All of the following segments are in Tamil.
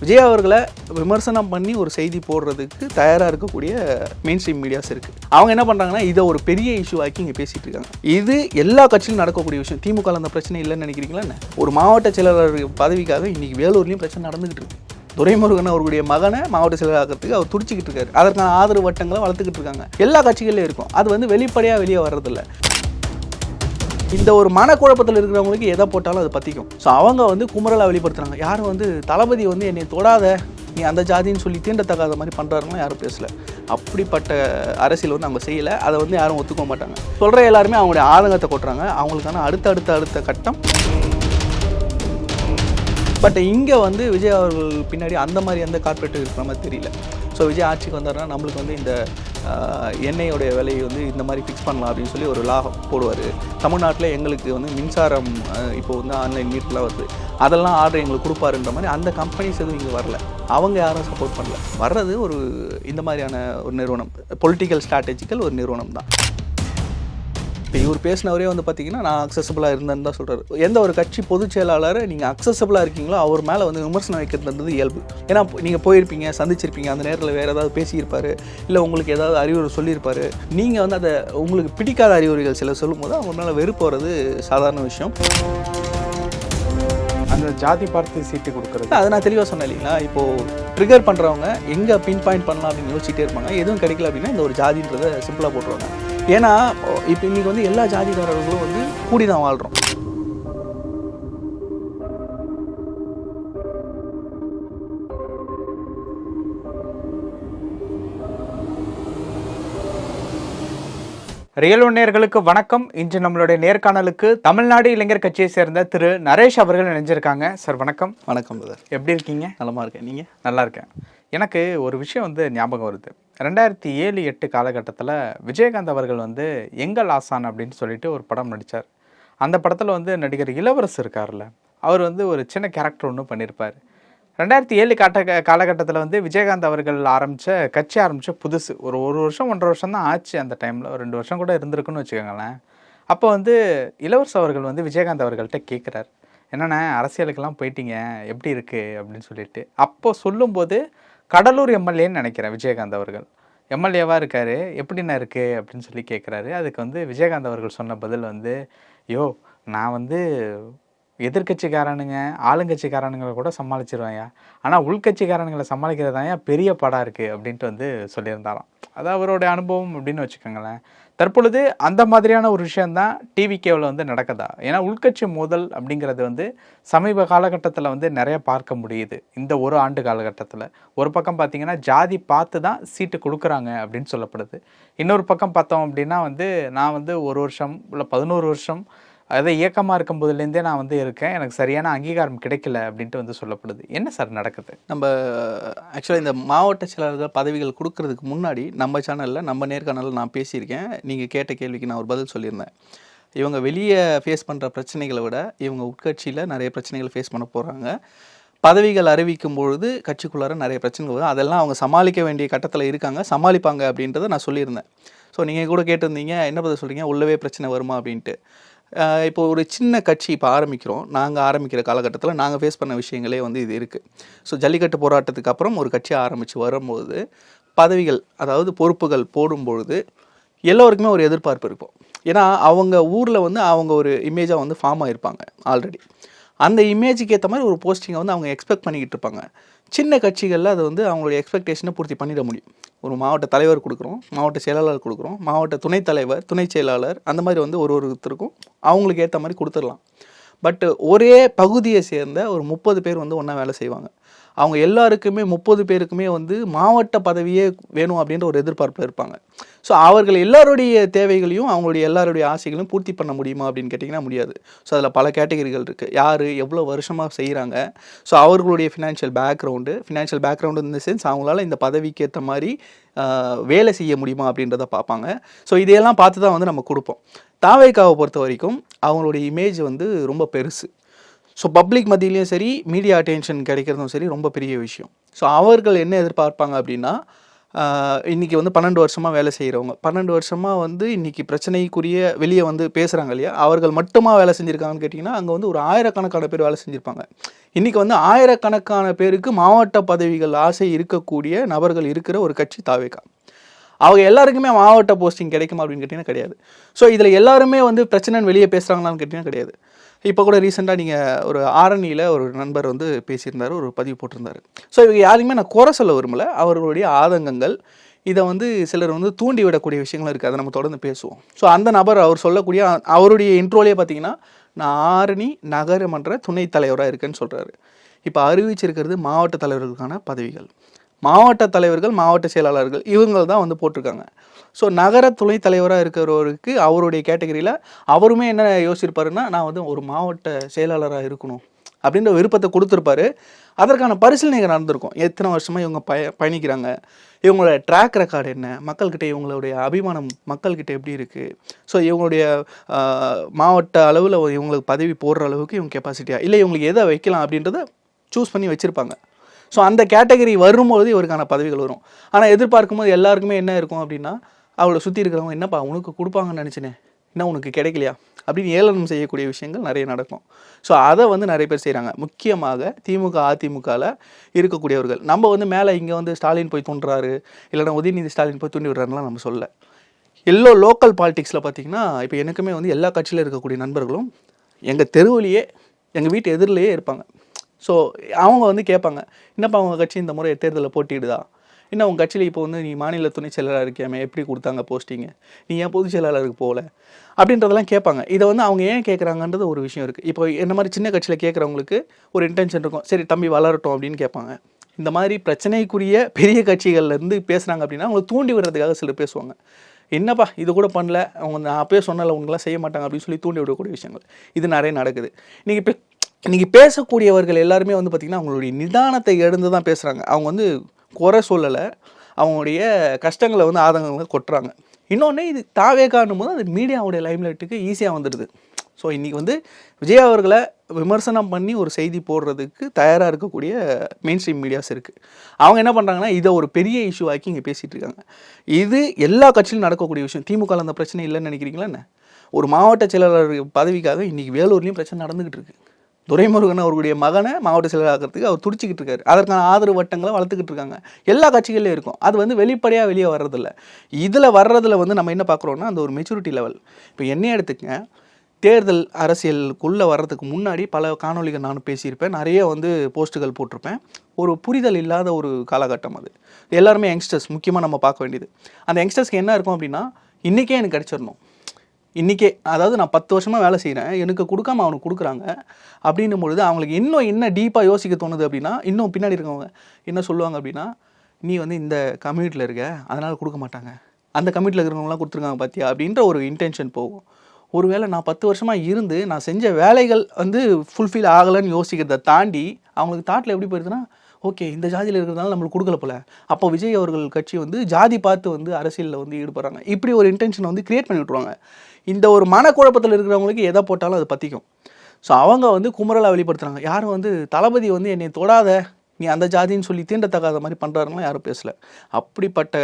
விஜய் அவர்களை விமர்சனம் பண்ணி ஒரு செய்தி போடுறதுக்கு தயாராக இருக்கக்கூடிய மெயின் ஸ்ட்ரீம் மீடியாஸ் இருக்குது அவங்க என்ன பண்ணுறாங்கன்னா இதை ஒரு பெரிய இஷ்யூ ஆக்கி இங்கே பேசிகிட்டு இருக்காங்க. இது எல்லா கட்சியிலும் நடக்கக்கூடிய விஷயம். திமுக அந்த பிரச்சனை இல்லைன்னு நினைக்கிறீங்களா என்ன? ஒரு மாவட்ட செயலாளர் பதவிக்காக இன்றைக்கி வேலூர்லேயும் பிரச்சனை நடந்துகிட்டு இருக்கு. துரைமுருகன் அவருடைய மகனை மாவட்ட செயலாளருக்கு அவர் துடிச்சிக்கிட்டு இருக்காரு. அதற்கான ஆதரவு வட்டங்களை வளர்த்துக்கிட்டு இருக்காங்க. எல்லா கட்சிகள்லையும் இருக்கும். அது வந்து வெளிப்படையாக வெளியே வர்றதில்லை. இந்த ஒரு மனக்குழப்பத்தில் இருக்கிறவங்களுக்கு எதை போட்டாலும் அது பற்றிக்கும் ஸோ அவங்க வந்து குமரலை வெளிப்படுத்துகிறாங்க யாரும் வந்து தளபதி வந்து என்னை தொடாத நீ அந்த ஜாதின்னு சொல்லி தீண்டத்தகாத மாதிரி பண்ணுறாருலாம் யாரும் பேசலை. அப்படிப்பட்ட அரசியல் வந்து அவங்க செய்யலை. அதை வந்து யாரும் ஒத்துக்க மாட்டாங்க. சொல்கிற எல்லாருமே அவங்களுடைய ஆதங்கத்தை கொட்டுறாங்க. அவங்களுக்கான அடுத்த அடுத்த அடுத்த கட்டம். பட் இங்கே வந்து விஜய் அவர்கள் பின்னாடி அந்த மாதிரி எந்த கார்பரேட்டும் இருக்கிற மாதிரி தெரியல. ஸோ விஜய் ஆட்சிக்கு வந்தாருன்னா நம்மளுக்கு வந்து இந்த எண்ணெயோடைய விலையை வந்து இந்த மாதிரி ஃபிக்ஸ் பண்ணலாம் அப்படின்னு சொல்லி ஒரு லா போடுவார். தமிழ்நாட்டில் எங்களுக்கு வந்து மின்சாரம் இப்போ வந்து ஆன்லைன் மீட்டர்லாம் வருது. அதெல்லாம் ஆர்டர் எங்களுக்கு கொடுப்பாருன்ற மாதிரி அந்த கம்பெனிஸ் எதுவும் இங்கே வரல. அவங்க யாரும் சப்போர்ட் பண்ணல. வர்றது ஒரு இந்த மாதிரியான ஒரு நிறுவனம். பொலிட்டிக்கல் ஸ்ட்ராட்டஜிக்கல் ஒரு நிறுவனம் தான் இப்போ இவர் பேசினவரே வந்து பார்த்தீங்கன்னா நான் அக்சசபிளாக இருந்தேன்னு தான் சொல்கிறார் எந்த ஒரு கட்சி பொதுச் செயலாளர் நீங்கள் அக்சசபிளாக இருக்கீங்களோ அவர் மேலே வந்து விமர்சனம் வைக்கிறதுன்றது இயல்பு. ஏன்னா நீங்கள் போயிருப்பீங்க சந்திச்சிருப்பீங்க அந்த நேரத்தில் வேறு ஏதாவது பேசியிருப்பாரு இல்லை உங்களுக்கு ஏதாவது அறிவுரை சொல்லியிருப்பாரு. நீங்கள் வந்து அதை உங்களுக்கு பிடிக்காத அறிவுரைகள் சில சொல்லும்போது அவங்க மேலே வெறுப்பு வர்றது சாதாரண விஷயம். அந்த ஜாதி பார்த்து சீட்டு கொடுக்கறது. அதை நான் தெளிவாக சொன்னேன் இல்லைங்களா? இப்போது ட்ரிகர் பண்ணுறவங்க எங்கே பின் பாயிண்ட் பண்ணலாம் அப்படின்னு யோசிச்சுட்டே இருப்பாங்க. எதுவும் கிடைக்கல அப்படின்னா இந்த ஒரு ஜாதின்றதை சிம்பிளாக போட்டுருவாங்க. ஏன்னா இப்போ இன்றைக்கி வந்து எல்லா ஜாதிக்காரர்களும் வந்து கூடி தான் வாழ்கிறோம் ரியல் நேயர்களுக்கு வணக்கம். இன்று நம்மளுடைய நேர்காணலுக்கு தமிழ்நாடு இளைஞர் கட்சியை சேர்ந்த திரு நரேஷ் அவர்கள் இணைஞ்சிருக்காங்க. சார் வணக்கம். வணக்கம் பிரதர் எப்படி இருக்கீங்க? நலமா இருக்கேன். நீங்கள் நல்லா இருக்கேன். எனக்கு ஒரு விஷயம் வந்து ஞாபகம் வருது. ரெண்டாயிரத்தி ஏழு எட்டு காலகட்டத்தில் விஜயகாந்த் அவர்கள் வந்து எங்கள் ஆசான் அப்படின்னு சொல்லிட்டு ஒரு படம் நடித்தார் அந்த படத்தில் வந்து நடிகர் இளவரசு இருக்கார்ல அவர் வந்து ஒரு சின்ன கேரக்டர் ஒன்று பண்ணியிருப்பார் ரெண்டாயிரத்தி ஏழு காட்ட காலகட்டத்தில் வந்து விஜயகாந்த் அவர்கள் ஆரம்பித்த கட்சி ஆரம்பித்த புதுசு. ஒரு ஒரு வருஷம் ஒன்றரை வருஷம் தான் ஆச்சு அந்த டைமில் ஒரு ரெண்டு வருஷம் கூட இருந்திருக்குன்னு வச்சுக்கோங்களேன். அப்போ வந்து இளவரசு அவர்கள் வந்து விஜயகாந்த் அவர்கள்ட்ட கேட்குறாரு என்னண்ணே அரசியலுக்கெல்லாம் போயிட்டீங்க எப்படி இருக்குது அப்படின்னு சொல்லிட்டு. அப்போ சொல்லும்போது கடலூர் எம்எல்ஏன்னு நினைக்கிறேன் விஜயகாந்த் அவர்கள். எம்எல்ஏவாக இருக்காரு எப்படிண்ணா இருக்குது அப்படின்னு சொல்லி கேட்குறாரு அதுக்கு வந்து விஜயகாந்த் அவர்கள் சொன்ன பதில் வந்து யோ நான் வந்து எதிர்க்கட்சிக்காரனுங்க ஆளுங்கட்சிக்காரனுங்களை கூட சமாளிச்சிருவேன்யா. ஆனால் உள்கட்சிக்காரனுங்களை சமாளிக்கிறதாயா பெரிய படம் இருக்குது அப்படின்ட்டு வந்து சொல்லியிருந்தாராம். அது அவருடைய அனுபவம் அப்படின்னு வச்சுக்கோங்களேன். தற்பொழுது அந்த மாதிரியான ஒரு விஷயந்தான் டிவிகேவில் வந்து நடக்குதா? ஏன்னா உள்கட்சி மோதல் அப்படிங்கிறது வந்து சமீப காலகட்டத்தில் வந்து நிறைய பார்க்க முடியுது. இந்த ஒரு ஆண்டு காலகட்டத்தில். ஒரு பக்கம் பார்த்தீங்கன்னா ஜாதி பார்த்து தான் சீட்டு கொடுக்குறாங்க அப்படின்னு சொல்லப்படுது. இன்னொரு பக்கம் பார்த்தோம் அப்படின்னா வந்து நான் வந்து ஒரு வருஷம் இல்லை பதினோரு வருஷம் அதை இயக்கமாக இருக்கும் போதுலேருந்தே நான் வந்து இருக்கேன். எனக்கு சரியான அங்கீகாரம் கிடைக்கல அப்படின்ட்டு வந்து சொல்லப்படுது. என்ன சார் நடக்குது? நம்ம ஆக்சுவலாக இந்த மாவட்ட செயலாளர்கள் பதவிகள் கொடுக்கறதுக்கு முன்னாடி நம்ம சேனலில் நம்ம நேர்காணலில் நான் பேசியிருக்கேன். நீங்கள் கேட்ட கேள்விக்கு நான் ஒரு பதில் சொல்லியிருந்தேன். இவங்க வெளியே ஃபேஸ் பண்ணுற பிரச்சனைகளை விட இவங்க உட்கட்சியில் நிறைய பிரச்சனைகள் ஃபேஸ் பண்ண போகிறாங்க பதவிகள் அறிவிக்கும் பொழுது கட்சிக்குள்ளார நிறைய பிரச்சனைகள் வரும். அதெல்லாம் அவங்க சமாளிக்க வேண்டிய கட்டத்தில் இருக்காங்க. சமாளிப்பாங்க அப்படின்றத நான் சொல்லியிருந்தேன். ஸோ நீங்கள் கூட கேட்டிருந்தீங்க என்ன பதில் சொல்கிறீங்க உள்ளவே பிரச்சனை வருமா அப்படின்ட்டு. இப்போ ஒரு சின்ன கட்சி இப்போ ஆரம்பிக்கிறோம். நாங்கள் ஆரம்பிக்கிற காலகட்டத்தில் நாங்கள் ஃபேஸ் பண்ண விஷயங்களே வந்து இது இருக்குது ஸோ ஜல்லிக்கட்டு போராட்டத்துக்கு அப்புறம் ஒரு கட்சி ஆரம்பித்து வரும்போது பதவிகள் அதாவது பொறுப்புகள் போடும்பொழுது எல்லோருக்குமே ஒரு எதிர்பார்ப்பு இருக்கும். ஏன்னா அவங்க ஊரில் வந்து அவங்க ஒரு இமேஜாக வந்து ஃபார்ம் ஆகிருப்பாங்க ஆல்ரெடி அந்த இமேஜுக்கு ஏற்ற மாதிரி ஒரு போஸ்டிங்கை வந்து அவங்க எக்ஸ்பெக்ட் பண்ணிக்கிட்டு இருப்பாங்க. சின்ன கட்சிகளில் அதை வந்து அவங்களுடைய எக்ஸ்பெக்டேஷனை பூர்த்தி பண்ணிட முடியும். ஒரு மாவட்ட தலைவர் கொடுக்குறோம் மாவட்ட செயலாளர் கொடுக்குறோம் மாவட்ட துணைத் தலைவர் துணை செயலாளர் அந்த மாதிரி வந்து ஒரு ஒருத்தருக்கும் அவங்களுக்கு ஏற்ற மாதிரி கொடுத்துடலாம். பட் ஒரே பகுதியை சேர்ந்த ஒரு முப்பது பேர் வந்து ஒன்றா வேலை செய்வாங்க. அவங்க எல்லாருக்குமே முப்பது பேருக்குமே வந்து மாவட்ட பதவியே வேணும் அப்படின்ற ஒரு எதிர்பார்ப்பில் இருப்பாங்க. ஸோ அவர்கள் எல்லாருடைய தேவைகளையும் அவங்களுடைய எல்லாருடைய ஆசைகளையும் பூர்த்தி பண்ண முடியுமா அப்படின்னு கேட்டிங்கன்னா முடியாது. ஸோ அதில் பல கேட்டகரிகள் இருக்குது யார் எவ்வளோ வருஷமாக செய்கிறாங்க ஸோ அவர்களுடைய ஃபினான்ஷியல் பேக்ரவுண்டு ஃபினான்ஷியல் பேக்ரவுண்டு இந்த சென்ஸ் அவங்களால இந்த பதவிக்கு ஏற்ற மாதிரி வேலை செய்ய முடியுமா அப்படின்றத பார்ப்பாங்க. ஸோ இதையெல்லாம் பார்த்து தான் வந்து நம்ம கொடுப்போம். தாவேக்காவை பொறுத்த வரைக்கும் அவங்களுடைய இமேஜ் வந்து ரொம்ப பெருசு. ஸோ பப்ளிக் மத்தியிலையும் சரி மீடியா அட்டென்ஷன் கிடைக்கிறதும் சரி ரொம்ப பெரிய விஷயம். ஸோ அவர்கள் என்ன எதிர்பார்ப்பாங்க அப்படின்னா இன்றைக்கி இன்னைக்கு வந்து பன்னெண்டு வருஷமாக வேலை செய்கிறவங்க பன்னெண்டு வருஷமாக வந்து இன்றைக்கி பிரச்சனைக்குரிய வெளியே வந்து பேசுகிறாங்க இல்லையா? அவர்கள் மட்டுமா வேலை செஞ்சுருக்காங்கன்னு கேட்டிங்கன்னா அங்கே வந்து ஒரு ஆயிரக்கணக்கான பேர் வேலை செஞ்சுருப்பாங்க. இன்றைக்கி வந்து ஆயிரக்கணக்கான பேருக்கு மாவட்ட பதவிகள் ஆசை இருக்கக்கூடிய நபர்கள் இருக்கிற ஒரு கட்சி தாவேக்கா அவங்க எல்லாருக்குமே மாவட்ட போஸ்டிங் கிடைக்குமா அப்படின்னு கேட்டிங்கன்னா கிடையாது. ஸோ இதில் எல்லாருமே வந்து பிரச்சனைன்னு வெளியே பேசுகிறாங்களான்னு கேட்டிங்கன்னா கிடையாது. இப்போ கூட ரீசெண்டாக நீங்கள் ஒரு ஆரணியில் ஒரு நண்பர் வந்து பேசியிருந்தார் ஒரு பதிவு போட்டிருந்தார். ஸோ இவங்க யாரையுமே நான் குறை சொல்ல விரும்பல. அவர்களுடைய ஆதங்கங்கள் இதை வந்து சிலர் வந்து தூண்டி விடக்கூடிய இருக்குது அதை நம்ம தொடர்ந்து பேசுவோம். ஸோ அந்த நபர் அவர் சொல்லக்கூடிய அவருடைய இன்ட்ரோலே பார்த்தீங்கன்னா நான் ஆரணி நகரமன்ற துணைத் தலைவராக இருக்கேன்னு சொல்கிறாரு இப்போ அறிவிச்சிருக்கிறது மாவட்ட தலைவர்களுக்கான பதவிகள். மாவட்ட தலைவர்கள் மாவட்ட செயலாளர்கள் இவங்க தான் வந்து போட்டிருக்காங்க. ஸோ நகர துணைத் தலைவராக இருக்கிறவருக்கு அவருடைய கேட்டகரியில் அவருமே என்ன யோசிச்சிருப்பாருன்னா நான் வந்து ஒரு மாவட்ட செயலாளராக இருக்கணும். அப்படின்ற விருப்பத்தை கொடுத்துருப்பாரு. அதற்கான பரிசீலனைகள் நடந்திருக்கும். எத்தனை வருஷமாக இவங்க பய பயணிக்கிறாங்க? இவங்களோட ட்ராக் ரெக்கார்டு என்ன? மக்கள்கிட்ட இவங்களுடைய அபிமானம் மக்கள்கிட்ட எப்படி இருக்குது ஸோ இவங்களுடைய மாவட்ட அளவில் இவங்களுக்கு பதவி போடுற அளவுக்கு இவங்க கெப்பாசிட்டியாக இல்லை இவங்களுக்கு எதை வைக்கலாம் அப்படின்றத சூஸ் பண்ணி வச்சுருப்பாங்க. ஸோ அந்த கேட்டகரி வரும்போது இவருக்கான பதவிகள் வரும். ஆனால் எதிர்பார்க்கும்போது எல்லாருக்குமே என்ன இருக்கும் அப்படின்னா அவளை சுற்றி இருக்கிறவங்க என்னப்பா உனக்கு கொடுப்பாங்கன்னு நினச்சினேன் என்ன உனக்கு கிடைக்கலையா? அப்படின்னு ஏளனம் செய்யக்கூடிய விஷயங்கள் நிறைய நடக்கும். ஸோ அதை வந்து நிறைய பேர் செய்கிறாங்க முக்கியமாக திமுக அதிமுகவில் இருக்கக்கூடியவர்கள். நம்ம வந்து மேலே இங்கே வந்து ஸ்டாலின் போய் தூண்டுறாரு இல்லைனா உதயநிதி ஸ்டாலின் போய் தூண்டி விடுறாருலாம் நம்ம சொல்ல எல்லோ லோக்கல் பாலிடிக்ஸில் பார்த்தீங்கன்னா இப்போ எனக்குமே வந்து எல்லா கட்சியில் இருக்கக்கூடிய நண்பர்களும் எங்கள் தெருவிலேயே எங்கள் வீட்டு எதிரிலேயே இருப்பாங்க. ஸோ அவங்க வந்து கேட்பாங்க என்னப்பா அவங்க கட்சி இந்த முறை தேர்தலில் போட்டிடுதா இன்னும் உங்கள் கட்சியில் இப்போ வந்து நீ மாநில துணை செயலாளர் இருக்கியாமே? எப்படி கொடுத்தாங்க போஸ்டிங்கு நீ ஏன் பொதுச் செயலாளருக்கு போகல? அப்படின்றதெல்லாம் கேட்பாங்க. இதை வந்து அவங்க ஏன் கேட்குறாங்கன்றது ஒரு விஷயம் இருக்குது இப்போ என்ன மாதிரி சின்ன கட்சியில் கேட்குறவங்களுக்கு ஒரு இன்டென்ஷன் இருக்கும். சரி தம்பி வளரட்டும் அப்படின்னு கேட்பாங்க. இந்த மாதிரி பிரச்சனைக்குரிய பெரிய கட்சிகள்லேருந்து பேசுகிறாங்க அப்படின்னா அவங்களை தூண்டி விடுறதுக்காக சிலர் பேசுவாங்க. என்னப்பா இது கூட பண்ணல. அவங்க நான் அப்பயே சொன்னல உங்களாம் செய்ய மாட்டாங்க அப்படின்னு சொல்லி தூண்டி விடக்கூடிய விஷயங்கள். இது நிறைய நடக்குது. நீங்கள் இப்போ இன்றைக்கி பேசக்கூடியவர்கள் எல்லாருமே வந்து பார்த்திங்கன்னா அவங்களுடைய நிதானத்தை எழுந்து தான் பேசுகிறாங்க அவங்க வந்து குறை சொல்லலை. அவங்களுடைய கஷ்டங்களை வந்து ஆதங்கங்களை கொட்டுறாங்க. இன்னொன்று இது தாவே காணும் போது அது மீடியாவுடைய லைம்லைட்டுக்கு ஈஸியாக வந்துடுது. ஸோ இன்றைக்கி வந்து விஜய் அவர்களை விமர்சனம் பண்ணி ஒரு செய்தி போடுறதுக்கு தயாராக இருக்கக்கூடிய மெயின் ஸ்ட்ரீம் மீடியாஸ் இருக்குது அவங்க என்ன பண்ணுறாங்கன்னா இதை ஒரு பெரிய இஷ்யூ ஆக்கி இங்கே பேசிகிட்டு இருக்காங்க. இது எல்லா கட்சியிலும் நடக்கக்கூடிய விஷயம். திமுகவில் அந்த பிரச்சனை இல்லைன்னு நினைக்கிறீங்களா என்ன? ஒரு மாவட்ட செயலாளர் பதவிக்காக இன்றைக்கி வேலூர்லேயும் பிரச்சனை நடந்துக்கிட்டு இருக்குது துரைமுருகன் அவருடைய மகனை மாவட்ட செயலாளர்கிறதுக்கு அவர் துடிச்சிக்கிட்டு இருக்காரு. அதற்கான ஆதரவு வட்டங்களை வளர்த்துக்கிட்டு இருக்காங்க. எல்லா கட்சிகள்லையும் இருக்கும். அது வந்து வெளிப்படையாக வெளியே வர்றதில்ல. இதில் வர்றதில் வந்து நம்ம என்ன பார்க்குறோன்னா அந்த ஒரு மெச்சூரிட்டி லெவல் இப்போ என்ன எடுத்துக்கங்க. தேர்தல் அரசியலுக்குள்ளே வர்றதுக்கு முன்னாடி பல காணொளிகள் நானும் பேசியிருப்பேன். நிறைய வந்து போஸ்ட்டுகள் போட்டிருப்பேன். ஒரு புரிதல் இல்லாத ஒரு காலகட்டம் அது. எல்லாருமே யங்ஸ்டர்ஸ். முக்கியமாக நம்ம பார்க்க வேண்டியது. அந்த யங்ஸ்டர்ஸ்க்கு என்ன இருக்கும் அப்படின்னா இன்றைக்கே எனக்கு கிடச்சிடணும். இன்றைக்கே அதாவது நான் பத்து வருஷமாக வேலை செய்கிறேன் எனக்கு கொடுக்காம அவனுக்கு கொடுக்குறாங்க. அப்படின்னும் பொழுது அவங்களுக்கு இன்னும் என்ன டீப்பாக யோசிக்க தோணுது அப்படின்னா இன்னும் பின்னாடி இருக்கவங்க என்ன சொல்லுவாங்க அப்படின்னா நீ வந்து இந்த கம்யூனிட்டியில் இருக்க அதனால் கொடுக்க மாட்டாங்க. அந்த கம்யூனிட்டியில் இருக்கிறவங்களாம் கொடுத்துருக்காங்க பார்த்தியா அப்படின்ற ஒரு இன்டென்ஷன் போகும். ஒருவேளை நான் பத்து வருஷமாக இருந்து நான் செஞ்ச வேலைகள் வந்து ஃபுல்ஃபில் ஆகலைன்னு யோசிக்கிறத தாண்டி அவங்களுக்கு தாட்டில் எப்படி போயிருதுன்னா ஓகே இந்த ஜாதியில் இருக்கிறதுனால நம்மளுக்கு கொடுக்கல போல. அப்போ விஜய் அவர்கள் கட்சி வந்து ஜாதி பார்த்து வந்து அரசியலில் வந்து ஈடுபடுறாங்க. இப்படி ஒரு இன்டென்ஷனை வந்து கிரியேட் பண்ணி விட்ருவாங்க இந்த ஒரு மனக்குழப்பத்தில் இருக்கிறவங்களுக்கு எதை போட்டாலும் அது பற்றிக்கும் ஸோ அவங்க வந்து குமரலாக வெளிப்படுத்துகிறாங்க யாரும் வந்து தளபதி வந்து என்னை தொடாத நீ அந்த ஜாதின்னு சொல்லி தீண்டத்தக்காத மாதிரி பண்ணுறாருலாம் யாரும் பேசலை. அப்படிப்பட்ட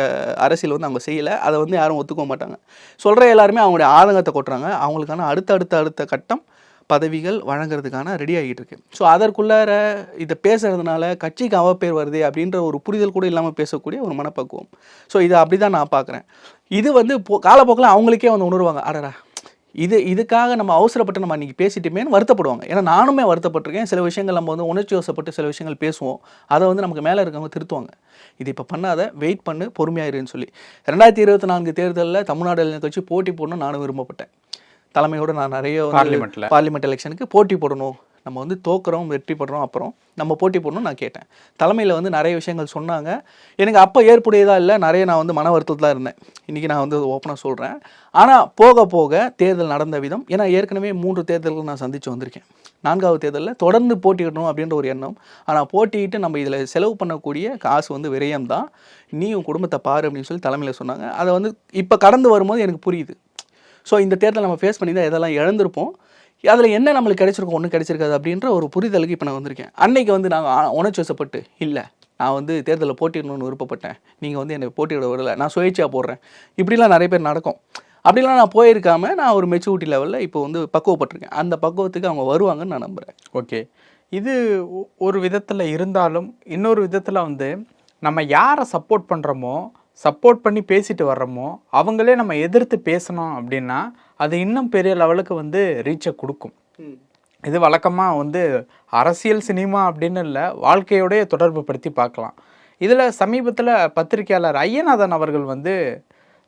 அரசியல் வந்து அவங்க செய்யலை. அதை வந்து யாரும் ஒத்துக்க மாட்டாங்க. சொல்கிற எல்லாருமே அவங்களுடைய ஆதங்கத்தை கொட்டுறாங்க. அவங்களுக்கான அடுத்த அடுத்த அடுத்த கட்டம் பதவிகள் வழங்குறதுக்கான ரெடி ஆகிட்டு இருக்கு ஸோ அதற்குள்ளார இதை பேசுறதுனால கட்சிக்கு அவப்பேர் வருது அப்படின்ற ஒரு புரிதல் கூட இல்லாமல் பேசக்கூடிய ஒரு மனப்பக்குவம். ஸோ இதை அப்படி தான் நான் பார்க்குறேன். இது வந்து போ காலப்போக்கில் அவங்களுக்கே வந்து உணர்வாங்க. அடடா இது இதுக்காக நம்ம அவசரப்பட்டு நம்ம அன்றைக்கி பேசிட்டுமேனு வருத்தப்படுவாங்க. ஏன்னா நானுமே வருத்தப்பட்டிருக்கேன். சில விஷயங்கள் நம்ம வந்து உணர்ச்சி வசப்பட்டு சில விஷயங்கள் பேசுவோம். அதை வந்து நமக்கு மேலே இருக்கவங்க திருத்துவாங்க. இது இப்போ பண்ணாத வெயிட் பண்ணு பொறுமையாயிருன்னு சொல்லி. ரெண்டாயிரத்தி இருபத்தி நான்கு தேர்தலில் தமிழ்நாடு கட்சி போட்டி போடணும்னு நானும் விரும்பப்பட்டேன். தலைமையோட நான் நிறைய வந்து பார்லிமெண்ட்ல. பார்லிமெண்ட் எலெக்ஷனுக்கு போட்டி போடணும். நம்ம வந்து தோக்குறோம் வெற்றி பெறுறோம் அப்புறம் நம்ம போட்டி போடணும்னு நான் கேட்டேன். தலைமையில் வந்து நிறைய விஷயங்கள் சொன்னாங்க. எனக்கு அப்போ ஏற்புடையதா இல்லை நிறைய நான் வந்து மன வருத்தத்தில் இருந்தேன். இன்றைக்கி நான் வந்து ஓப்பனாக சொல்கிறேன் ஆனால் போக போக தேர்தல் நடந்த விதம் ஏன்னா ஏற்கனவே மூன்று தேர்தல்கள் நான் சந்தித்து வந்திருக்கேன். நான்காவது தேர்தலில் தொடர்ந்து போட்டியிடணும் அப்படின்ற ஒரு எண்ணம். ஆனால் போட்டியிட்டு நம்ம இதில் செலவு பண்ணக்கூடிய காசு வந்து விரயம் தான் நீ உன் குடும்பத்தை பாரு அப்படின்னு சொல்லி தலைமையில் சொன்னாங்க. அதை வந்து இப்போ கடந்து வரும்போது எனக்கு புரியுது. ஸோ இந்த தேர்தல் நம்ம ஃபேஸ் பண்ணி தான் இதெல்லாம் இழந்திருப்போம். அதில் என்ன நம்மளுக்கு கிடைச்சிருக்கும் ஒன்றும் கிடைச்சிருக்காது அப்படின்ற ஒரு புரிதலுக்கு இப்போ நான் வந்திருக்கேன். அன்னைக்கு வந்து நாங்கள் உணர்ச்சி வசப்பட்டு இல்லை நான் வந்து தேர்தலில் போட்டிடணும்னு விருப்பப்பட்டேன். நீங்கள் வந்து என்னை போட்டியிட விடலை. நான் சுயேட்சையாக போடுறேன். இப்படிலாம் நிறைய பேர் நடக்கும். அப்படிலாம் நான் போயிருக்காம நான் ஒரு மெச்சூரிட்டி லெவலில் இப்போ வந்து பக்குவப்பட்டிருக்கேன். அந்த பக்குவத்துக்கு அவங்க வருவாங்கன்னு நான் நம்புகிறேன் ஓகே. இது ஒ- ஒரு விதத்தில் இருந்தாலும் இன்னொரு விதத்தில் வந்து நம்ம யாரை சப்போர்ட் பண்ணுறோமோ சப்போர்ட் பண்ணி பேசிட்டு வர்றோமோ அவங்களே நம்ம எதிர்த்து பேசணும் அப்படின்னா அது இன்னும் பெரிய லெவலுக்கு வந்து ரீச்சை கொடுக்கும். இது வழக்கமாக வந்து அரசியல் சினிமா அப்படின்னு இல்லை வாழ்க்கையோடைய தொடர்பு படுத்தி பார்க்கலாம். இதில் சமீபத்தில் பத்திரிக்கையாளர் ஐயநாதன் அவர்கள் வந்து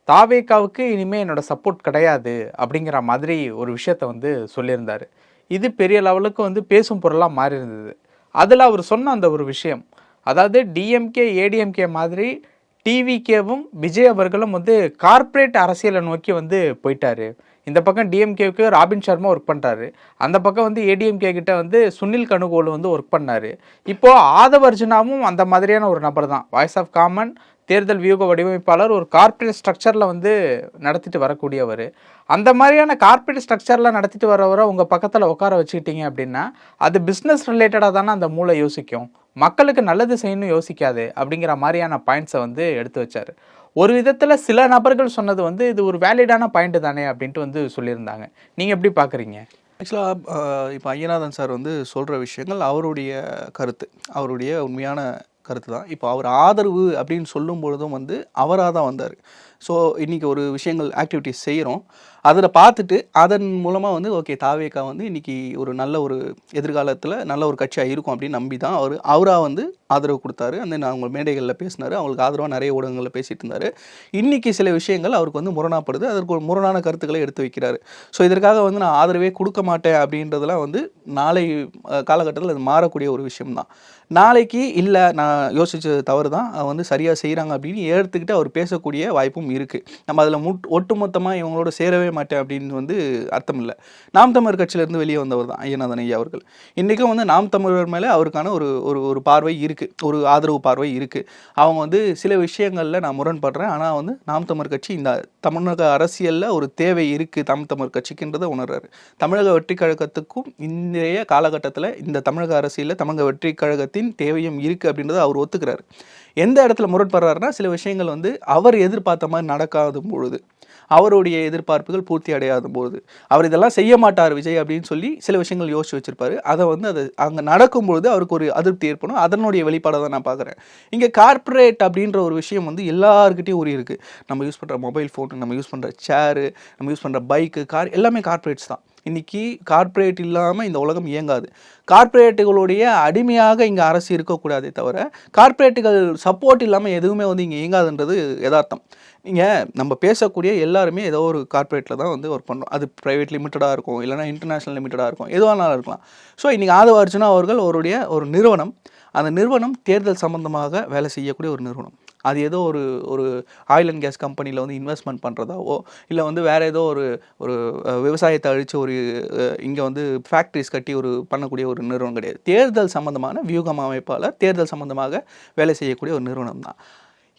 தாவேக்காவுக்கு இனிமேல் என்னோட சப்போர்ட் கிடையாது அப்படிங்கிற மாதிரி ஒரு விஷயத்த வந்து சொல்லியிருந்தார். இது பெரிய லெவலுக்கு வந்து பேசும் பொருளாக மாறி இருந்தது அதில் அவர் சொன்ன அந்த ஒரு விஷயம் அதாவது டிஎம்கே ஏடிஎம்கே மாதிரி டிவிகேவும் விஜய் அவர்களும் வந்து கார்ப்பரேட் அரசியலை நோக்கி வந்து போயிட்டாரு. இந்த பக்கம் டிஎம்கேவுக்கு ராபின் சர்மா ஒர்க் பண்ணுறாரு அந்த பக்கம் வந்து ஏடிஎம்கே கிட்ட வந்து சுனில் கணுகோல் வந்து ஒர்க் பண்ணாரு. இப்போது ஆதவர்ஜுனாவும் அந்த மாதிரியான ஒரு நபர் தான். வாய்ஸ் ஆஃப் காமன் தேர்தல் வியூக வடிவமைப்பாளர் ஒரு கார்ப்பரேட் ஸ்ட்ரக்சரில் வந்து நடத்திட்டு வரக்கூடியவர். அந்த மாதிரியான கார்ப்பரேட் ஸ்ட்ரக்சரில் நடத்திட்டு வரவரை உங்கள் பக்கத்தில் உட்கார வச்சுக்கிட்டீங்க அப்படின்னா அது பிஸ்னஸ் ரிலேட்டடாக தானே அந்த மூளை யோசிக்கும். மக்களுக்கு நல்லது செய்யணும் யோசிக்காது அப்படிங்கிற மாதிரியான பாயிண்ட்ஸை வந்து எடுத்து வச்சார். ஒரு விதத்தில் சில நபர்கள் சொன்னது வந்து இது ஒரு வேலிடான பாயிண்ட் தானே அப்படின்ட்டு வந்து சொல்லியிருந்தாங்க. நீங்கள் எப்படி பார்க்குறீங்க ஆக்சுவலாக இப்போ ஐயநாதன் சார் வந்து சொல்கிற விஷயங்கள் அவருடைய கருத்து. அவருடைய உண்மையான கருத்து தான் இப்போ அவர் ஆதரவு அப்படின்னு சொல்லும் பொழுதும் வந்து அவராக தான் வந்தார். ஸோ இன்றைக்கி ஒரு விஷயங்கள் ஆக்டிவிட்டிஸ் செய்கிறோம் அதில் பார்த்துட்டு அதன் மூலமாக வந்து ஓகே தாவேக்கா வந்து இன்றைக்கி ஒரு நல்ல ஒரு எதிர்காலத்தில் நல்ல ஒரு கட்சியாக இருக்கும் அப்படின்னு நம்பி தான் அவர் அவராக வந்து ஆதரவு கொடுத்தாரு. அந்த நான் அவங்க மேடைகளில் பேசினார். அவங்களுக்கு ஆதரவாக நிறைய ஊடகங்களில் பேசிகிட்டு இருந்தார். இன்றைக்கி சில விஷயங்கள் அவருக்கு வந்து முரணாப்படுது. அதற்கு ஒரு முரணான கருத்துக்களை எடுத்து வைக்கிறாரு. ஸோ இதற்காக வந்து நான் ஆதரவே கொடுக்க மாட்டேன் அப்படின்றதெல்லாம் வந்து நாளை காலகட்டத்தில் அது மாறக்கூடிய ஒரு விஷயம்தான். நாளைக்கு இல்லை நான் யோசித்த தவறு தான் வந்து சரியாக செய்கிறாங்க அப்படின்னு ஏற்றுக்கிட்டு அவர் பேசக்கூடிய வாய்ப்பும் இருக்குது நம்ம அதில் முட் ஒட்டுமொத்தமாக இவங்களோட சேரவே மாட்டேன் அப்படின்னு வந்து அர்த்தம் இல்லை. நாம் தமிழர் கட்சியிலேருந்து வெளியே வந்தவர் தான் ஐயநாதன் ஐயா அவர்கள். இன்றைக்கும் வந்து நாம் தமிழர் மேலே அவருக்கான ஒரு ஒரு ஒரு பார்வை இருக்குது ஒரு ஆதரவு பார்வை இருக்குது அவங்க வந்து சில விஷயங்களில் நான் முரண்படுறேன். ஆனால் வந்து நாம் தமிழர் கட்சி இந்த தமிழக அரசியலில் ஒரு தேவை இருக்குது தாம் தமிழர் கட்சிக்குன்றதை உணர்றாரு. தமிழக வெற்றி கழகத்துக்கும் இன்றைய காலகட்டத்தில் இந்த தமிழக அரசியலில் தமிழக வெற்றி கழகத்தின் தேவையும் இருக்குது அப்படின்றத அவர் ஒத்துக்கிறாரு. எந்த இடத்துல முரண்படுறாருன்னா சில விஷயங்கள் வந்து அவர் எதிர்பார்த்த மாதிரி நடக்காத பொழுது. அவருடைய எதிர்பார்ப்புகள் பூர்த்தி அடையாத போது அவர் இதெல்லாம் செய்ய மாட்டார் விஜய் அப்படின்னு சொல்லி சில விஷயங்கள் யோசிச்சு வச்சிருப்பாரு. அதை வந்து அது அங்கே நடக்கும்பொழுது அவருக்கு ஒரு அதிருப்தி ஏற்படும். அதனுடைய வெளிப்பாடை தான் நான் பார்க்குறேன். இங்கே கார்ப்பரேட் அப்படின்ற ஒரு விஷயம் வந்து எல்லாருக்கிட்டையும் ஒரு இருக்குது நம்ம யூஸ் பண்ணுற மொபைல் ஃபோன் நம்ம யூஸ் பண்ணுற சேரு நம்ம யூஸ் பண்ணுற பைக்கு கார் எல்லாமே கார்ப்பரேட்ஸ் தான். இன்னைக்கு கார்ப்பரேட் இல்லாமல் இந்த உலகம் இயங்காது. கார்ப்பரேட்டுகளுடைய அடிமையாக இங்கே அரசு இருக்கக்கூடாதே தவிர கார்ப்பரேட்டுகள் சப்போர்ட் இல்லாமல் எதுவுமே வந்து இங்கே இயங்காதுன்றது யதார்த்தம். நீங்கள் நம்ம பேசக்கூடிய எல்லாருமே ஏதோ ஒரு கார்ப்பரேட்டில் தான் வந்து ஒர்க் பண்ணுறோம் அது ப்ரைவேட் லிமிட்டடாக இருக்கும் இல்லைனா இன்டர்நேஷ்னல் லிமிட்டடாக இருக்கும் எதுவானாலும் இருக்கலாம். ஸோ இன்றைக்கி ஆதவ அர்ஜுனா அவர்கள் அவருடைய ஒரு நிறுவனம் அந்த நிறுவனம் தேர்தல் சம்பந்தமாக வேலை செய்யக்கூடிய ஒரு நிறுவனம். அது ஏதோ ஒரு ஒரு ஆயில் அண்ட் கேஸ் கம்பெனியில் வந்து இன்வெஸ்ட்மெண்ட் பண்ணுறதாவோ இல்லை வந்து வேறு ஏதோ ஒரு ஒரு விவசாயத்தை அழித்து ஒரு இங்கே வந்து ஃபேக்ட்ரிஸ் கட்டி ஒரு பண்ணக்கூடிய ஒரு நிறுவனம் கிடையாது. தேர்தல் சம்மந்தமான வியூகம் அமைப்பாளர் தேர்தல் சம்மந்தமாக வேலை செய்யக்கூடிய ஒரு நிறுவனம் தான்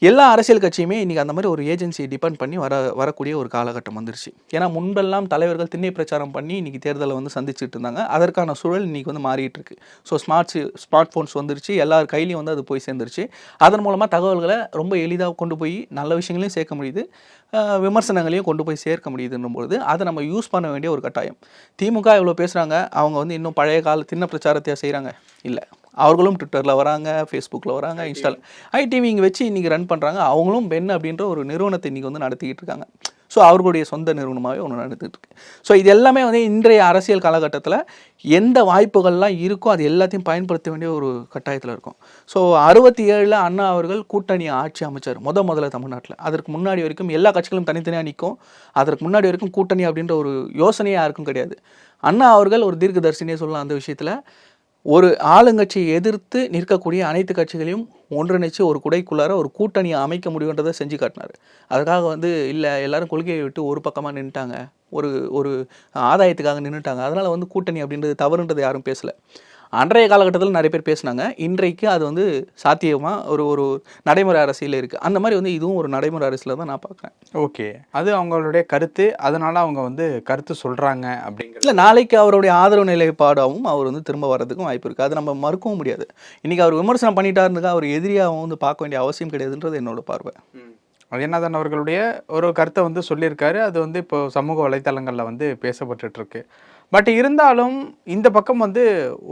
எல்லா அரசியல் கட்சியுமே இன்றைக்கி அந்த மாதிரி ஒரு ஏஜென்சியை டிபெண்ட் பண்ணி வர வரக்கூடிய ஒரு காலகட்டம் வந்துருச்சு. ஏன்னா முன்பெல்லாம் தலைவர்கள் திண்ணை பிரச்சாரம் பண்ணி இன்றைக்கி தேர்தலை வந்து சந்திச்சுட்டு இருந்தாங்க. அதற்கான சூழல் இன்றைக்கி வந்து மாறிட்டு இருக்கு. ஸோ ஸ்மார்ட் ஸ்மார்ட் ஃபோன்ஸ் வந்துருச்சு. எல்லார் கையிலையும் வந்து அது போய் சேர்ந்துருச்சு. அதன் மூலமாக தகவல்களை ரொம்ப எளிதாக கொண்டு போய் நல்ல விஷயங்களையும் சேர்க்க முடியுது. விமர்சனங்களையும் கொண்டு போய் சேர்க்க முடியுதுன்னும் பொழுது அதை நம்ம யூஸ் பண்ண வேண்டிய ஒரு கட்டாயம். திமுக இவ்வளோ பேசுகிறாங்க அவங்க வந்து இன்னும் பழைய கால திண்ண பிரச்சாரத்தையாக செய்கிறாங்க இல்லை. அவர்களும் ட்விட்டரில் வராங்க ஃபேஸ்புக்கில் வராங்க இன்ஸ்டால ஐடிவி இங்கே வச்சு இன்றைக்கி ரன் பண்ணுறாங்க அவங்களும் பென் அப்படின்ற ஒரு நிறுவனத்தை இன்றைக்கி வந்து நடத்திக்கிட்டு இருக்காங்க. ஸோ அவர்களுடைய சொந்த நிறுவனமாகவே ஒன்று நடந்துட்டு இருக்கு. ஸோ இது எல்லாமே வந்து இன்றைய அரசியல் காலகட்டத்தில் எந்த வாய்ப்புகள்லாம் இருக்கோ அது எல்லாத்தையும் பயன்படுத்த வேண்டிய ஒரு கட்டாயத்தில் இருக்கும். ஸோ அறுபத்தி ஏழில் அண்ணா அவர்கள் கூட்டணி ஆட்சி அமைச்சார். முத முதல்ல தமிழ்நாட்டில். அதற்கு முன்னாடி வரைக்கும் எல்லா கட்சிகளும் தனித்தனியாக நிற்கும் அதற்கு முன்னாடி வரைக்கும் கூட்டணி அப்படின்ற ஒரு யோசனையே யாருக்கும் கிடையாது. அண்ணா அவர்கள் ஒரு தீர்க்கதரிசனியே சொல்லலாம் அந்த விஷயத்தில். ஒரு ஆளுங்கட்சியை எதிர்த்து நிற்கக்கூடிய அனைத்து கட்சிகளையும் ஒன்றிணைச்சு ஒரு குடைக்குள்ளார ஒரு கூட்டணியை அமைக்க முடியுன்றதை செஞ்சு காட்டினார். அதுக்காக வந்து இல்லை எல்லாரும் கொள்கையை விட்டு ஒரு பக்கமாக நின்றுட்டாங்க ஒரு ஒரு ஆதாயத்துக்காக நின்றுட்டாங்க அதனால் வந்து கூட்டணி அப்படின்றது தவறுன்றது யாரும் பேசலை. அன்றைய காலகட்டத்தில் நிறைய பேர் பேசுனாங்க. இன்றைக்கு அது வந்து சாத்தியமாக ஒரு ஒரு நடைமுறை அரசியல் இருக்குது அந்த மாதிரி வந்து இதுவும் ஒரு நடைமுறை அரசியல் தான் நான் பார்க்குறேன். ஓகே. அது அவங்களுடைய கருத்து. அதனால அவங்க வந்து கருத்து சொல்றாங்க அப்படிங்கிறது. இல்லை நாளைக்கு அவருடைய ஆதரவு நிலைப்பாடாகவும் அவர் வந்து திரும்ப வர்றதுக்கும் வாய்ப்பு இருக்குது அது நம்ம மறுக்கவும் முடியாது. இன்றைக்கி அவர் விமர்சனம் பண்ணிட்டாருந்துக்கா அவர் எதிரியாகவும் வந்து பார்க்க வேண்டிய அவசியம் கிடையாதுன்றது என்னோட பார்வை. அயனாதன் அவர்களுடைய ஒரு கருத்தை வந்து சொல்லியிருக்காரு. அது வந்து இப்போ சமூக வலைத்தளங்களில் வந்து பேசப்பட்டுட்டு இருக்கு. பட் இருந்தாலும் இந்த பக்கம் வந்து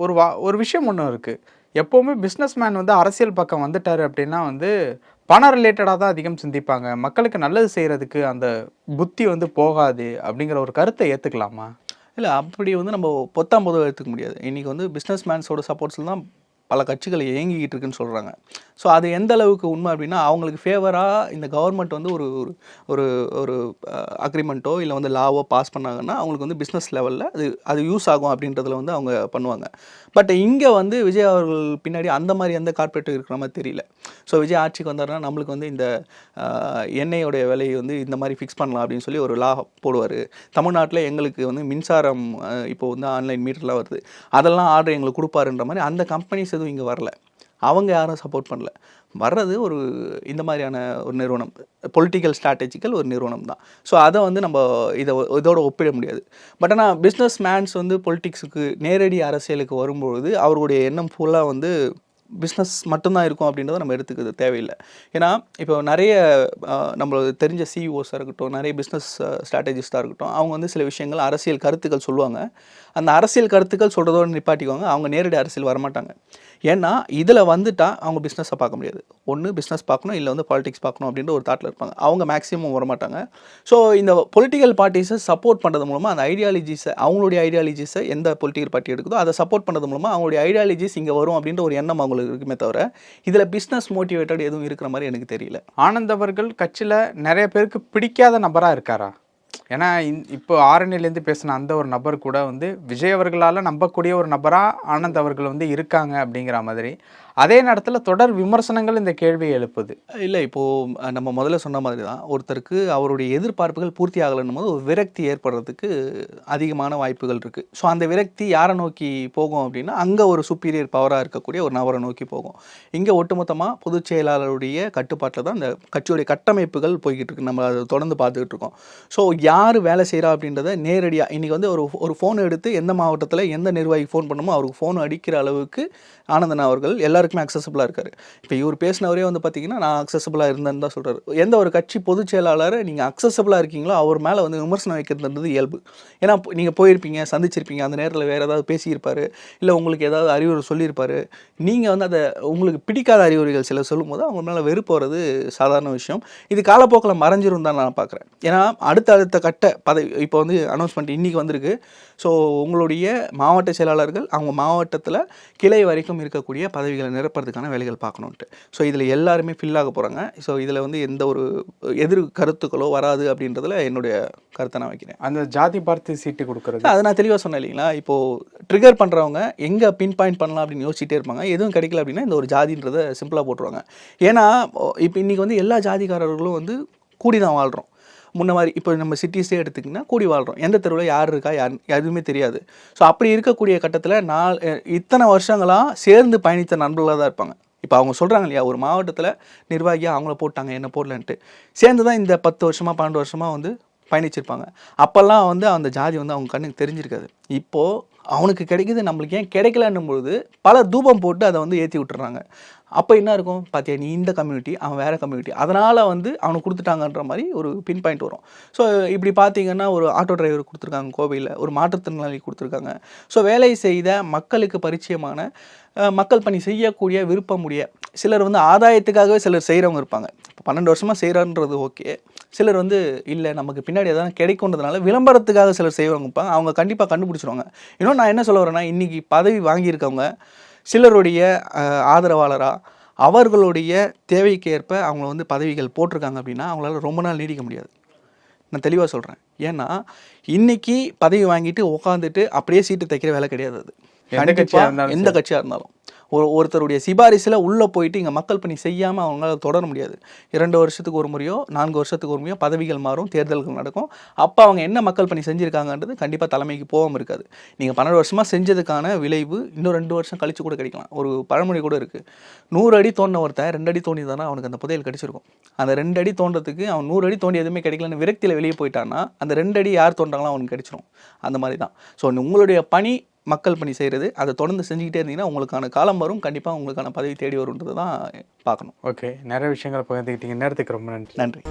ஒரு வா ஒரு விஷயம் ஒன்று இருக்குது எப்போவுமே பிஸ்னஸ் மேன் வந்து அரசியல் பக்கம் வந்துட்டார் அப்படின்னா வந்து பணம் ரிலேட்டடாக தான் அதிகம் சிந்திப்பாங்க. மக்களுக்கு நல்லது செய்கிறதுக்கு அந்த புத்தி வந்து போகாது அப்படிங்கிற ஒரு கருத்தை ஏற்றுக்கலாமா இல்லை அப்படி வந்து நம்ம பொத்தாம் பொதுவாக எடுத்துக்க முடியாது. இன்றைக்கி வந்து பிஸ்னஸ் மேன்ஸோட சப்போர்ட்ஸில் தான் பல கட்சிகள் இயங்கிக்கிட்டு இருக்குன்னு சொல்கிறாங்க ஸோ அது எந்த அளவுக்கு உண்மை அப்படின்னா அவங்களுக்கு ஃபேவராக இந்த கவர்மெண்ட் வந்து ஒரு ஒரு ஒரு அக்ரிமெண்ட்டோ இல்லை வந்து லாவோ பாஸ் பண்ணாங்கன்னா அவங்களுக்கு வந்து பிஸ்னஸ் லெவலில் அது அது யூஸ் ஆகும் அப்படின்றதுல வந்து அவங்க பண்ணுவாங்க. பட் இங்கே வந்து விஜய் அவர்கள் பின்னாடி அந்த மாதிரி எந்த கார்ப்பரேட்டும் இருக்கிற மாதிரி தெரியல. ஸோ விஜய் ஆட்சிக்கு வந்தாருன்னா நம்மளுக்கு வந்து இந்த எண்ணெயோடைய விலையை வந்து இந்த மாதிரி ஃபிக்ஸ் பண்ணலாம் அப்படின்னு சொல்லி ஒரு லா போடுவார். தமிழ்நாட்டில் எங்களுக்கு வந்து மின்சாரம் இப்போ வந்து ஆன்லைன் மீட்டர்லாம் வருது. அதெல்லாம் ஆர்டர் எங்களுக்கு கொடுப்பாருன்ற மாதிரி அந்த கம்பெனிஸ் எதுவும் இங்கே வரல. அவங்க யாரும் சப்போர்ட் பண்ணல. வர்றது ஒரு இந்த மாதிரியான ஒரு நிறுவனம். பொலிட்டிக்கல் ஸ்ட்ராட்டஜிக்கல் ஒரு நிறுவனம் தான். ஸோ அதை வந்து நம்ம இதை இதோட ஒப்பிட முடியாது. பட் ஆனால் பிஸ்னஸ் மேன்ஸ் வந்து பொலிட்டிக்ஸுக்கு நேரடி அரசியலுக்கு வரும்பொழுது அவருடைய எண்ணம் ஃபுல்லாக வந்து பிஸ்னஸ் மட்டும்தான் இருக்கும் அப்படின்றத நம்ம எடுத்துக்கிறது தேவையில்லை. ஏன்னா இப்போ நிறைய நம்மளுக்கு தெரிஞ்ச சிஇஓஸாக இருக்கட்டும் நிறைய பிஸ்னஸ் ஸ்ட்ராட்டஜிஸ்டாக இருக்கட்டும் அவங்க வந்து சில விஷயங்கள் அரசியல் கருத்துக்கள் சொல்லுவாங்க. அந்த அரசியல் கருத்துக்கள் சொல்கிறதோடு நிப்பாட்டிக்குவாங்க. அவங்க நேரடி அரசியல் வரமாட்டாங்க. ஏன்னா இதில் வந்துட்டால் அவங்க பிஸ்னஸை பார்க்க முடியாது. ஒன்று பிஸ்னஸ் பார்க்கணும் இல்லை வந்து பாலிடிக்ஸ் பார்க்கணும் அப்படின்ற ஒரு தாட்டில் இருப்பாங்க. அவங்க மேக்ஸிமம் வரமாட்டாங்க. ஸோ இந்த பொலிட்டிக்கல் பார்ட்டிஸை சப்போர்ட் பண்ணுறது மூலமாக அந்த ஐடியாலஜிஸை அவங்களுடைய ஐடியாலஜிஸை எந்த பொலிட்டிக்கல் பார்ட்டி எடுக்குதோ அதை சப்போர்ட் பண்ணுறது மூலமாக அவங்களுடைய ஐடியாலஜிஸ் இங்கே வரும் அப்படின்ற ஒரு எண்ணம் அவங்களுக்கு இருக்குமே தவிர இதில் பிஸ்னஸ் மோட்டிவேட்டட் எதுவும் இருக்கிற மாதிரி எனக்கு தெரியல. ஆனந்த் அவர்கள் கட்சியில் நிறைய பேருக்கு பிடிக்காத நபராக இருக்காரா? ஏன்னா இந்- இப்போ ஆரணிலேருந்து பேசின அந்த ஒரு நபர் கூட வந்து விஜய் அவர்களால் நம்பக்கூடிய ஒரு நபராக ஆனந்த் அவர்கள் வந்து இருக்காங்க அப்படிங்கிற மாதிரி. அதே நேரத்தில் தொடர் விமர்சனங்கள் இந்த கேள்வியை எழுப்புது. இல்லை இப்போது நம்ம முதல்ல சொன்ன மாதிரி தான் ஒருத்தருக்கு அவருடைய எதிர்பார்ப்புகள் பூர்த்தி ஆகலைன்னும் போது ஒரு விரக்தி ஏற்படுறதுக்கு அதிகமான வாய்ப்புகள் இருக்குது ஸோ அந்த விரக்தி யாரை நோக்கி போகும் அப்படின்னா அங்கே ஒரு சுப்பீரியர் பவராக இருக்கக்கூடிய ஒரு நபரை நோக்கி போகும். இங்கே ஒட்டுமொத்தமாக பொதுச் செயலாளருடைய கட்டுப்பாட்டில் தான் இந்த கட்சியுடைய கட்டமைப்புகள் போய்கிட்டு இருக்கு. நம்ம அதை தொடர்ந்து பார்த்துக்கிட்டு இருக்கோம். ஸோ யார் வேலை செய்கிறா அப்படின்றத நேரடியாக இன்றைக்கி வந்து ஒரு ஒரு ஃபோன் எடுத்து எந்த மாவட்டத்தில் எந்த நிர்வாகி ஃபோன் பண்ணுமோ அவருக்கு ஃபோன் அடிக்கிற அளவுக்கு ஆனந்தன் அவர்கள் எல்லாருக்குமே அக்சசபிளாக இருக்கார். இப்போ இவர் பேசினவரே வந்து பார்த்தீங்கன்னா நான் அக்சசபிளாக இருந்தேன்னு தான் சொல்கிறார் எந்த ஒரு கட்சி பொதுச் செயலாளர் நீங்கள் அக்சசபிளாக இருக்கீங்களோ அவர் மேலே வந்து விமர்சனம் வைக்கிறதுன்றது இயல்பு. ஏன்னா நீங்கள் போயிருப்பீங்க சந்திச்சிருப்பீங்க அந்த நேரத்தில் வேறு ஏதாவது பேசியிருப்பார் இல்லை உங்களுக்கு ஏதாவது அறிவுரை சொல்லியிருப்பார். நீங்கள் வந்து அதை உங்களுக்கு பிடிக்காத அறிவுரைகள் சில சொல்லும்போது அவங்க மேலே வெறுப்பு வர்றது சாதாரண விஷயம். இது காலப்போக்கில் மறைஞ்சிரும் தான் நான் பார்க்குறேன் ஏன்னா அடுத்த அடுத்த கட்ட பதவி இப்போ வந்து அனௌன்ஸ்மெண்ட் இன்றைக்கி வந்திருக்கு. ஸோ உங்களுடைய மாவட்ட செயலாளர்கள் அவங்க மாவட்டத்தில் கிளை வரைக்கும் இருக்கக்கூடிய பதவிகளை நிரப்புறதுக்கான வேலைகள் பார்க்கணுன்ட்டு. ஸோ இதில் எல்லாருமே ஃபில் ஆக போகிறாங்க ஸோ இதில் வந்து எந்த ஒரு எதிர் கருத்துக்களோ வராது அப்படின்றதுல என்னுடைய கருத்தை நான் வைக்கிறேன். அந்த ஜாதி பார்த்து சீட்டு கொடுக்கறது. அதை நான் தெளிவாக சொன்னேன் இல்லைங்களா? இப்போது ட்ரிகர் பண்ணுறவங்க எங்கே பின் பாயிண்ட் பண்ணலாம் அப்படின்னு யோசிச்சுட்டே இருப்பாங்க. எதுவும் கிடைக்கல அப்படின்னா இந்த ஒரு ஜாதின்றதை சிம்பிளாக போட்டுருவாங்க. ஏன்னா இப்போ இன்றைக்கி வந்து எல்லா ஜாதிக்காரர்களும் வந்து கூடி தான் வாழ்கிறோம் முன்ன மாதிரி இப்போ நம்ம சிட்டிஸே எடுத்துக்கிங்கன்னா கூடி வாழ்கிறோம் எந்த தெருவில் யார் இருக்கா யார் எதுவுமே தெரியாது. ஸோ அப்படி இருக்கக்கூடிய கட்டத்தில் நான் இத்தனை வருஷங்களாக சேர்ந்து பயணித்த நண்பர்களாக தான் இருப்பாங்க. இப்போ அவங்க சொல்கிறாங்க இல்லையா ஒரு மாவட்டத்தில் நிர்வாகியாக அவங்கள போட்டாங்க என்ன போடலன்ட்டு. சேர்ந்து தான் இந்த பத்து வருஷமாக பன்னெண்டு வருஷமாக வந்து பயணிச்சிருப்பாங்க. அப்போல்லாம் வந்து அந்த ஜாதி வந்து அவங்க கண்ணுக்கு தெரிஞ்சிருக்காது. இப்போது அவனுக்கு கிடைக்குது நம்மளுக்கு ஏன் கிடைக்கலன்னும் பொழுது பல தூபம் போட்டு அதை வந்து ஏற்றி விட்டுறாங்க. அப்போ என்ன இருக்கும்? பார்த்தியா நீ இந்த கம்யூனிட்டி அவன் வேறு கம்யூனிட்டி அதனால் வந்து அவனுக்கு கொடுத்துட்டாங்கன்ற மாதிரி ஒரு பின் பாயிண்ட் வரும். ஸோ இப்படி பார்த்தீங்கன்னா ஒரு ஆட்டோ டிரைவர் கொடுத்துருக்காங்க கோவையில். ஒரு மாற்றுத்திறனாளி கொடுத்துருக்காங்க. ஸோ வேலை செய்த மக்களுக்கு பரிச்சயமான மக்கள் பணி செய்யக்கூடிய விருப்பமுடைய சிலர் வந்து ஆதாயத்துக்காகவே சிலர் செய்கிறவங்க இருப்பாங்க. இப்போ பன்னெண்டு வருஷமாக செய்கிறான்றது ஓகே. சிலர் வந்து இல்லை நமக்கு பின்னாடி எதாவது கிடைக்குன்றதுனால விளம்பரத்துக்காக சிலர் செய்வாங்க இருப்பாங்க. அவங்க கண்டிப்பாக கண்டுபிடிச்சிருவாங்க. இன்னும் நான் என்ன சொல்ல வரேன்னா இன்றைக்கி பதவி வாங்கியிருக்கவங்க சிலருடைய அஹ், ஆதரவாளரா அவர்களுடைய தேவைக்கு ஏற்ப அவங்க வந்து பதவிகள் போட்டிருக்காங்க அப்படின்னா அவங்களால ரொம்ப நாள் நீடிக்க முடியாது. நான் தெளிவாக சொல்கிறேன் ஏன்னா இன்னைக்கு பதவி வாங்கிட்டு உட்காந்துட்டு அப்படியே சீட்டு தைக்கிற வேலை கிடையாது அது. எந்த கட்சியாக இருந்தாலும். ஒரு ஒருத்தருடைய சிபாரிசில் உள்ளே போயிட்டு இங்கே மக்கள் பணி செய்யாமல் அவங்களால தொடர முடியாது. இரண்டு வருஷத்துக்கு ஒரு முறையோ நான்கு வருஷத்துக்கு ஒரு முறையோ பதவிகள் மாறும் தேர்தல்கள் நடக்கும். அப்போ அவங்க என்ன மக்கள் பணி செஞ்சுருக்காங்கன்றது கண்டிப்பாக தலைமைக்கு போகாமல் இருக்காது. நீங்கள் பன்னெண்டு வருஷமாக செஞ்சதுக்கான விளைவு இன்னும் ரெண்டு வருஷம் கழிச்சு கூட கிடைக்கலாம். ஒரு பழமொழி கூட இருக்குது நூறு அடி தோண்டின ஒருத்தன் ரெண்டு அடி தோண்டி தானே அவனுக்கு அந்த புதையல் கிடச்சிருக்கும். அந்த ரெண்டு அடி தோன்றதுக்கு அவன் நூறு அடி தோண்டி எதுவுமே கிடைக்கலன்னு விரக்தியில் வெளியே போயிட்டான்னா அந்த ரெண்டு அடி யார் தோன்றாங்களோ அவனுக்கு கிடைச்சிரும். அந்த மாதிரி தான். ஸோ உங்களுடைய பணி மக்கள் பணி செய்கிறது அதை தொடர்ந்து செஞ்சுக்கிட்டே இருந்தீங்கன்னா உங்களுக்கான காலம் வரும். கண்டிப்பாக உங்களுக்கான பதவி தேடி வரும்ன்றது தான் பார்க்கணும். ஓகே. நிறைய விஷயங்களை பகிர்ந்துக்கிட்டீங்க. நேரத்துக்கு ரொம்ப நன்றி. நன்றி.